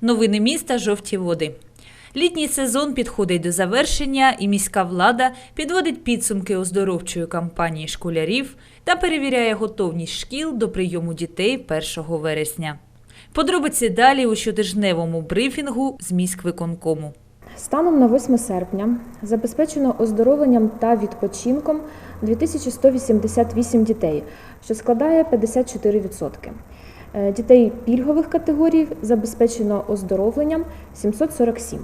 Новини міста жовті води. Літній сезон підходить до завершення, і міська влада підводить підсумки оздоровчої кампанії школярів та перевіряє готовність шкіл до прийому дітей 1 вересня. Подробиці далі у щотижневому брифінгу з міськвиконкому. Станом на 8 серпня забезпечено оздоровленням та відпочинком 2188 дітей, що складає 54%. Е, Дітей пільгових категорій забезпечено оздоровленням 747.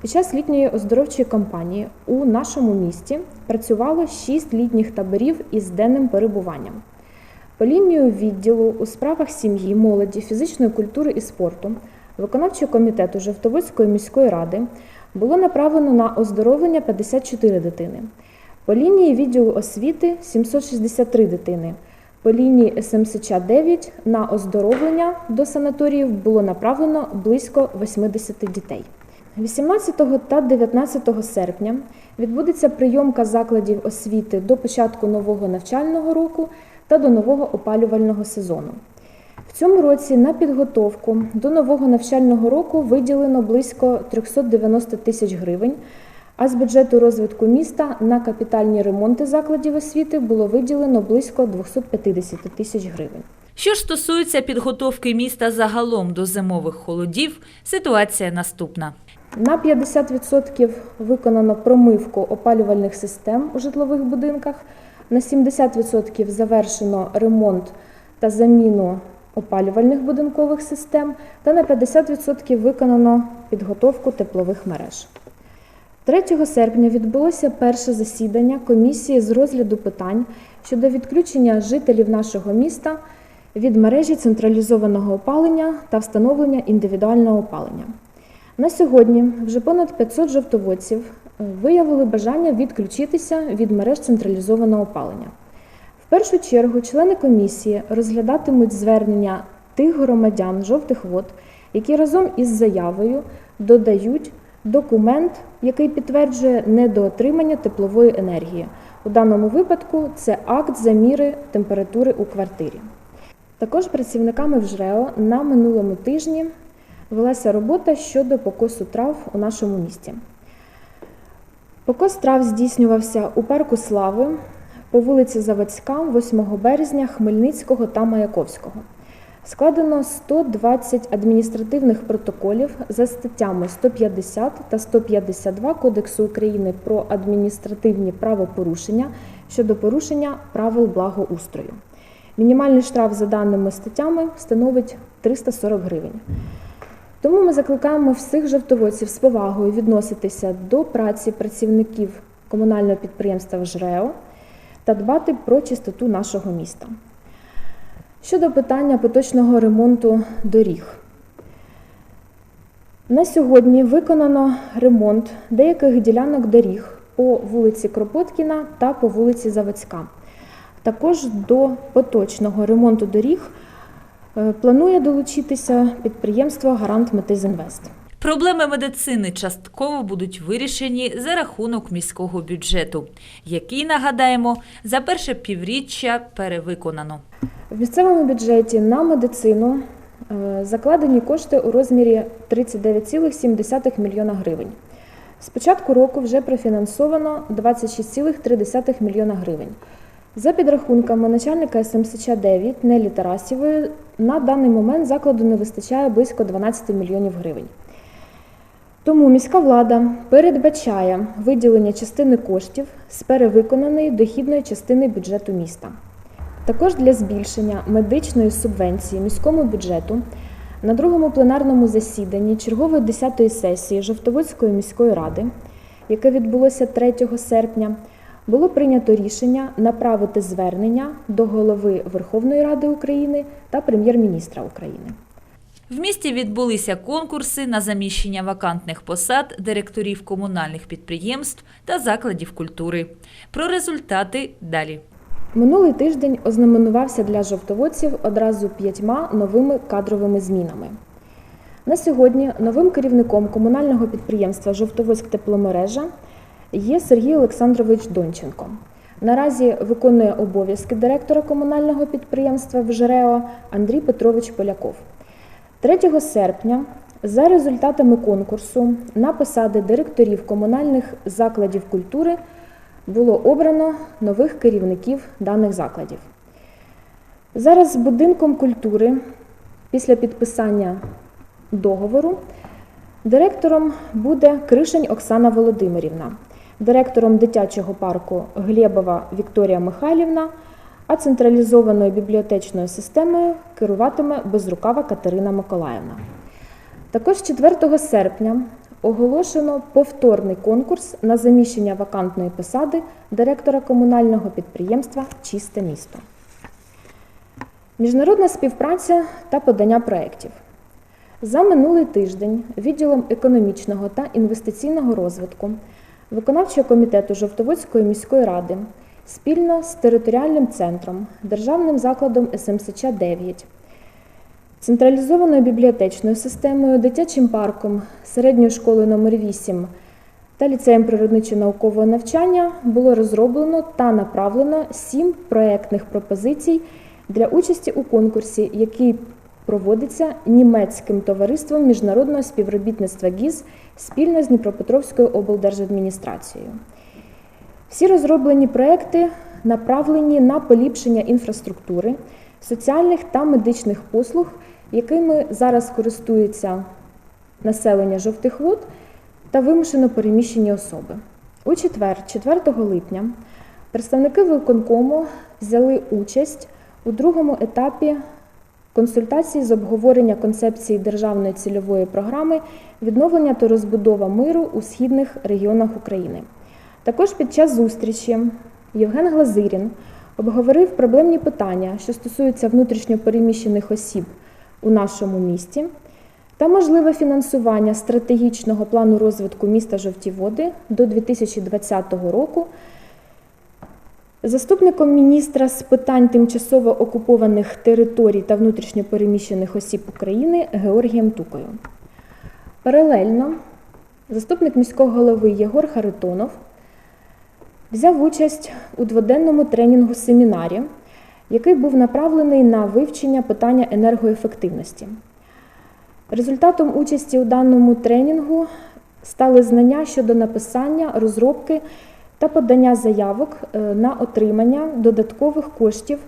Під час літньої оздоровчої кампанії у нашому місті працювало 6 літніх таборів із денним перебуванням. По лінію відділу у справах сім'ї, молоді, фізичної культури і спорту виконавчого комітету Жовтоводської міської ради було направлено на оздоровлення 54 дитини. По лінії відділу освіти 763 дитини. По лінії СМСЧ 9 на оздоровлення до санаторіїв було направлено близько 80 дітей. 18 та 19 серпня відбудеться прийомка закладів освіти до початку нового навчального року та до нового опалювального сезону. В цьому році на підготовку до нового навчального року виділено близько 390 тисяч гривень, а з бюджету розвитку міста на капітальні ремонти закладів освіти було виділено близько 250 тисяч гривень. Що ж стосується підготовки міста загалом до зимових холодів, ситуація наступна. На 50% виконано промивку опалювальних систем у житлових будинках, на 70% завершено ремонт та заміну опалювальних будинкових систем, та на 50% виконано підготовку теплових мереж. 3 серпня відбулося перше засідання комісії з розгляду питань щодо відключення жителів нашого міста від мережі централізованого опалення та встановлення індивідуального опалення. На сьогодні вже понад 500 жовтоводців е, виявили бажання відключитися від мереж централізованого опалення. В першу чергу члени комісії розглядатимуть звернення тих громадян жовтих вод, які разом із заявою додають документ, який підтверджує недоотримання теплової енергії. У даному випадку це акт заміри температури у квартирі. Також працівниками ВЖРЕО на минулому тижні велася робота щодо покосу трав у нашому місті. Покос трав здійснювався у парку Слави по вулиці Заводська, 8 березня, Хмельницького та Маяковського. Складено 120 адміністративних протоколів за статтями 150 та 152 Кодексу України про адміністративні правопорушення щодо порушення правил благоустрою. Мінімальний штраф за даними статтями становить 340 гривень. Тому ми закликаємо всіх жовтоводців з повагою відноситися до праці працівників комунального підприємства ЖРЕО та дбати про чистоту нашого міста. Щодо питання поточного ремонту доріг. На сьогодні виконано ремонт деяких ділянок доріг по вулиці Кропоткіна та по вулиці Заводська. Також до поточного ремонту доріг е, планує долучитися підприємство Гарант Метизінвест. Проблеми медицини частково будуть вирішені за рахунок міського бюджету, який, нагадаємо, за перше півріччя перевиконано. В місцевому бюджеті на медицину е, закладені кошти у розмірі 39,7 мільйона гривень. З початку року вже профінансовано 26,3 мільйона гривень. За підрахунками начальника СМСЧ 9 Нелі Тарасівої, на даний момент закладу не вистачає близько 12 мільйонів гривень. Тому міська влада передбачає виділення частини коштів з перевиконаної дохідної частини бюджету міста. Також для збільшення медичної субвенції міському бюджету на другому пленарному засіданні чергової 10-ї сесії Жовтоводської міської ради, яке відбулося 3 серпня, було прийнято рішення направити звернення до голови Верховної Ради України та прем'єр-міністра України. В місті відбулися конкурси на заміщення вакантних посад директорів комунальних підприємств та закладів культури. Про результати далі. Минулий тиждень ознаменувався для жовтоводців одразу п'ятьма новими кадровими змінами. На сьогодні новим керівником комунального підприємства Жовтоводськ тепломережа є Сергій Олександрович Донченко. Наразі виконує обов'язки директора комунального підприємства «ВЖРЕО» Андрій Петрович Поляков. 3 серпня За результатами конкурсу на посади директорів комунальних закладів культури було обрано нових керівників даних закладів. Зараз з будинком культури після підписання договору директором буде Кришень Оксана Володимирівна, директором дитячого парку Глєбова Вікторія Михайлівна, а централізованою бібліотечною системою керуватиме Безрукава Катерина Миколаївна. Також 4 серпня оголошено повторний конкурс на заміщення вакантної посади директора комунального підприємства Чисте місто. Міжнародна співпраця та подання проєктів. За минулий тиждень відділом економічного та інвестиційного розвитку виконавчого комітету Жовтоводської міської ради спільно з територіальним центром, державним закладом СМСЧ 9 централізованою бібліотечною системою, дитячим парком, середньою школою номер 8 та ліцеєм природничо-наукового навчання було розроблено та направлено сім проєктних пропозицій для участі у конкурсі, який проводиться німецьким товариством міжнародного співробітництва ГІЗ спільно з Дніпропетровською облдержадміністрацією. Всі розроблені проекти направлені на поліпшення інфраструктури, соціальних та медичних послуг, якими зараз користується населення жовтих вод та вимушено переміщені особи. У четвер, 4 липня, представники виконкому взяли участь у другому етапі консультацій з обговорення концепції державної цільової програми відновлення та розбудова миру у східних регіонах України. Також під час зустрічі Євген Глазирін обговорив проблемні питання, що стосуються внутрішньопереміщених осіб у нашому місті та можливе фінансування стратегічного плану розвитку міста Жовті Води до 2020 року. Заступником міністра з питань тимчасово окупованих територій та внутрішньопереміщених осіб України Георгієм Тукою. Паралельно заступник міського голови Єгор Харитонов взяв участь у дводенному тренінгу семінарі, який був направлений на вивчення питання енергоефективності. Результатом участі у даному тренінгу стали знання щодо написання, розробки та подання заявок е, на отримання додаткових коштів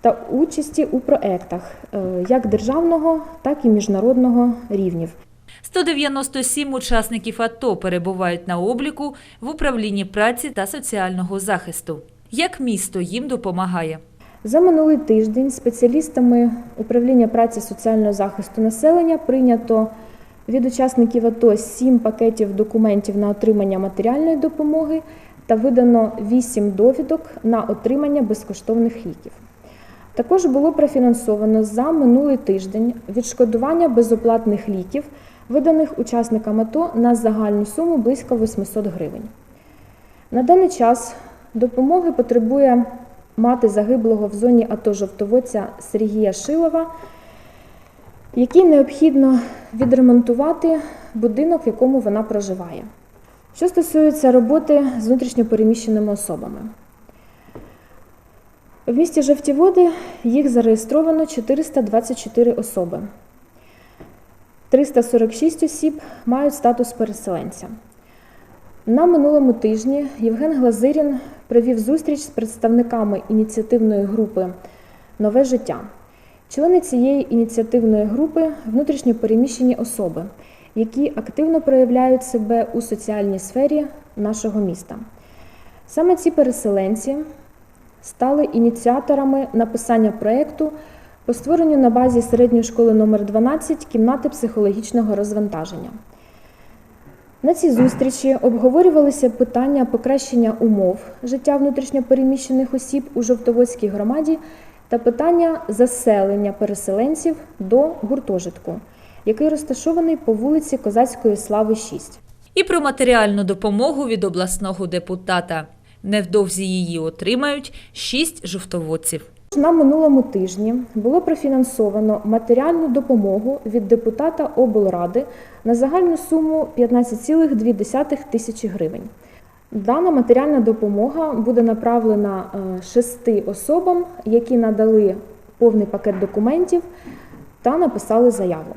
та участі у проектах е, як державного, так і міжнародного рівнів. 197 учасників АТО перебувають на обліку в управлінні праці та соціального захисту. Як місто їм допомагає? За минулий тиждень спеціалістами управління праці соціального захисту населення прийнято від учасників АТО 7 пакетів документів на отримання матеріальної допомоги та видано 8 довідок на отримання безкоштовних ліків. Також було профінансовано за минулий тиждень відшкодування безоплатних ліків, виданих учасникам АТО на загальну суму близько 800 гривень. На даний час допомоги потребує мати загиблого в зоні АТО жовтоводця Сергія Шилова, якій необхідно відремонтувати будинок, в якому вона проживає. Що стосується роботи з внутрішньопереміщеними особами, в місті Жовті Води їх зареєстровано 424 особи. 346 осіб мають статус переселенця. На минулому тижні Євген Глазирін провів зустріч з представниками ініціативної групи Нове життя. Члени цієї ініціативної групи внутрішньо переміщені особи, які активно проявляють себе у соціальній сфері нашого міста. Саме ці переселенці стали ініціаторами написання проєкту по створенню на базі середньої школи номер 12 кімнати психологічного розвантаження. На цій зустрічі обговорювалися питання покращення умов життя внутрішньопереміщених осіб у Жовтоводській громаді та питання заселення переселенців до гуртожитку, який розташований по вулиці Козацької Слави, 6. І про матеріальну допомогу від обласного депутата. Невдовзі її отримають шість жовтоводців. На минулому тижні було профінансовано матеріальну допомогу від депутата облради на загальну суму 15,2 тисячі гривень. Дана матеріальна допомога буде направлена е, шести особам, які надали повний пакет документів та написали заяву.